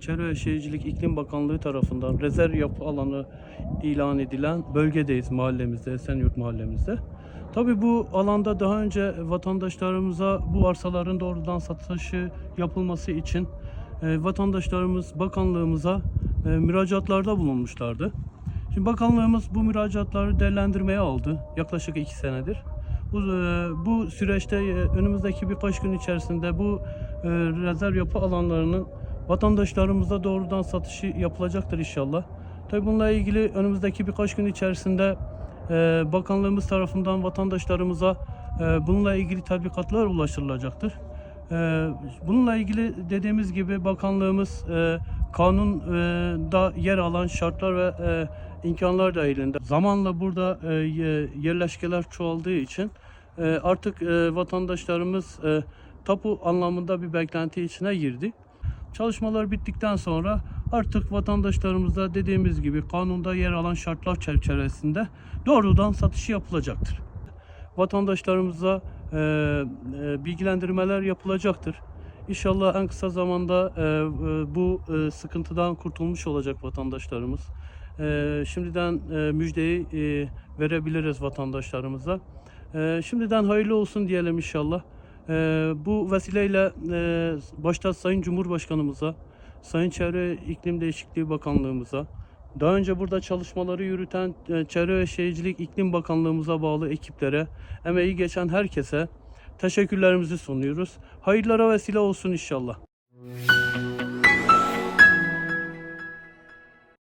Çevre ve Şehircilik İklim Bakanlığı tarafından rezerv yapı alanı ilan edilen bölgedeyiz mahallemizde, Esenyurt mahallemizde. Tabii bu alanda daha önce vatandaşlarımıza bu arsaların doğrudan satışı yapılması için e, vatandaşlarımız bakanlığımıza e, müracaatlarda bulunmuşlardı. Şimdi bakanlığımız bu müracaatları değerlendirmeye aldı yaklaşık iki senedir. Bu, e, bu süreçte önümüzdeki birkaç gün içerisinde bu rezerv yapı alanlarının vatandaşlarımıza doğrudan satışı yapılacaktır inşallah. Tabii bununla ilgili önümüzdeki birkaç gün içerisinde e, bakanlığımız tarafından vatandaşlarımıza e, bununla ilgili tatbikatlar ulaştırılacaktır. E, bununla ilgili dediğimiz gibi bakanlığımız e, kanunda yer alan şartlar ve e, imkanlar dahilinde zamanla burada e, ye- yerleşkeler çoğaldığı için e, artık e, vatandaşlarımız e, tapu anlamında bir beklenti içine girdi. Çalışmalar bittikten sonra artık vatandaşlarımıza dediğimiz gibi kanunda yer alan şartlar çerçevesinde doğrudan satışı yapılacaktır. Vatandaşlarımıza e, e, bilgilendirmeler yapılacaktır. İnşallah en kısa zamanda e, e, bu e, sıkıntıdan kurtulmuş olacak vatandaşlarımız. E, şimdiden e, müjdeyi e, verebiliriz vatandaşlarımıza. E, şimdiden hayırlı olsun diyelim inşallah. Ee, bu vesileyle e, başta Sayın Cumhurbaşkanımıza, Sayın Çevre İklim Değişikliği Bakanlığımıza, daha önce burada çalışmaları yürüten e, Çevre ve Şehircilik İklim Bakanlığımıza bağlı ekiplere, emeği geçen herkese teşekkürlerimizi sunuyoruz. Hayırlara vesile olsun inşallah.